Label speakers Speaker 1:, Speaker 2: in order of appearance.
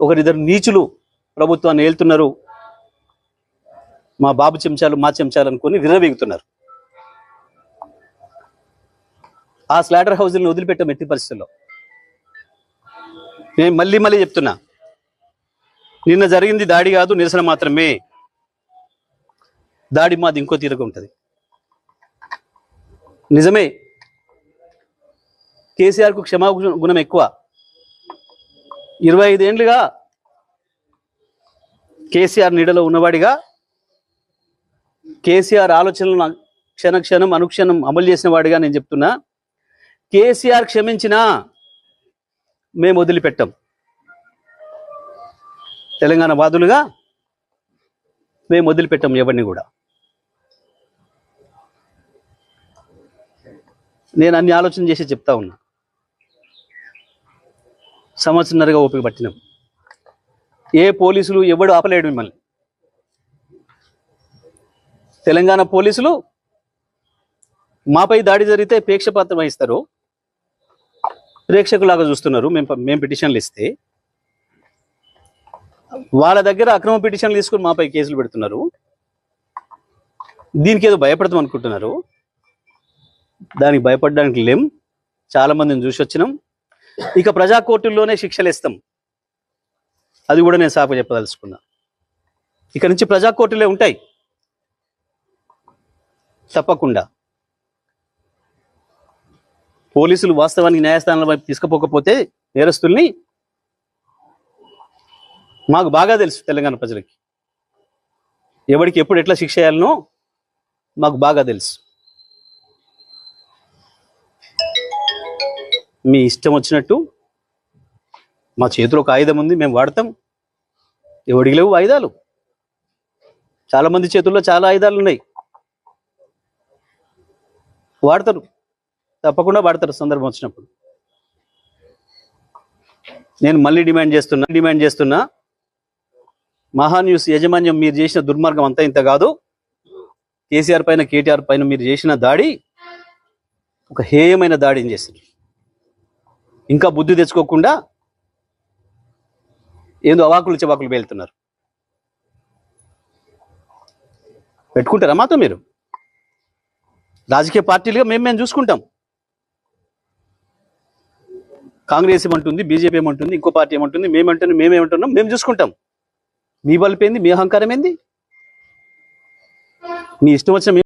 Speaker 1: ఒకరిద్దరు నీచులు ప్రభుత్వాన్ని ఏళ్తున్నారు మా బాబు చెంచాలు మా చెంచాలు అనుకుని విర్రవీగుతున్నారు. ఆ స్లాటర్ హౌజ్ని వదిలిపెట్టాం ఎట్టి పరిస్థితుల్లో. నేను మళ్ళీ మళ్ళీ చెప్తున్నా నిన్న జరిగింది దాడి కాదు నిరసన మాత్రమే. దాడి మాది ఇంకో తీరుగా ఉంటుంది. నిజమే కేసీఆర్కు క్షమా గుణం ఎక్కువ. ఇరవై ఐదేండ్లుగా కేసీఆర్ నీడలో ఉన్నవాడిగా కేసీఆర్ ఆలోచనలను క్షణ క్షణం అనుక్షణం అమలు చేసిన వాడిగా నేను చెప్తున్నా. కేసీఆర్ క్షమించినా మేము వదిలిపెట్టాం. తెలంగాణ వాదులుగా మేము వదిలిపెట్టాం ఎవరిని కూడా. నేను అన్ని ఆలోచన చేసి చెప్తా ఉన్నా. సంవత్సరంన్నరగా ఓపిక పట్టినాం ఏ పోలీసులు ఎవడు ఆపలేడు మిమ్మల్ని. తెలంగాణ పోలీసులు మాపై దాడి జరిగితే ప్రేక్షపాత్రం వహిస్తారు. ప్రేక్షకులాగా చూస్తున్నారు. మేము మేము పిటిషన్లు ఇస్తే. వాళ్ళ దగ్గర అక్రమ పిటిషన్లు తీసుకుని మాపై కేసులు పెడుతున్నారు. దీనికి ఏదో భయపడతాం అనుకుంటున్నారు. దానికి భయపడడానికి లేం. చాలామందిని చూసి వచ్చినాం. ఇక ప్రజా కోర్టుల్లోనే శిక్షలు ఇస్తాం అది కూడా నేను సాప చెప్పదలుచుకున్నా. ఇక నుంచి ప్రజా కోర్టులే ఉంటాయి. తప్పకుండా. పోలీసులు వాస్తవానికి న్యాయస్థానాల వైపు తీసుకుపోకపోతే నేరస్తుల్ని మాకు బాగా తెలుసు తెలంగాణ ప్రజలకి. ఎవరికి ఎప్పుడు ఎట్లా శిక్ష చేయాలనో మాకు బాగా తెలుసు. మీ ఇష్టం వచ్చినట్టు మా చేతిలో ఒక ఆయుధం ఉంది మేము వాడతాం. ఎవడికి లేవు ఆయుధాలు. చాలామంది చేతుల్లో చాలా ఆయుధాలు ఉన్నాయి. వాడతారు. తప్పకుండా వాడతారు సందర్భం వచ్చినప్పుడు. నేను మళ్ళీ డిమాండ్ చేస్తున్నా డిమాండ్ చేస్తున్నా మహాన్యూస్ యాజమాన్యం మీరు చేసిన దుర్మార్గం అంతా ఇంత కాదు. కేసీఆర్ పైన కేటీఆర్ పైన మీరు చేసిన దాడి ఒక హేయమైన దాడిని చేశారు ఇంకా బుద్ధి తెచ్చుకోకుండా ఏందో అవాకులు చవాకులు వెళ్తున్నారు పెట్టుకుంటారా మాతో మీరు? రాజకీయ పార్టీలుగా మేము మేము చూసుకుంటాం. కాంగ్రెస్ ఏమంటుంది బీజేపీ ఏమంటుంది ఇంకో పార్టీ ఏమంటుంది మేమంటున్నాం మేమేమంటున్నాం మేము చూసుకుంటాం. మీ బలిపోయింది మీ అహంకారం ఏంది? మీ ఇష్టం వచ్చిన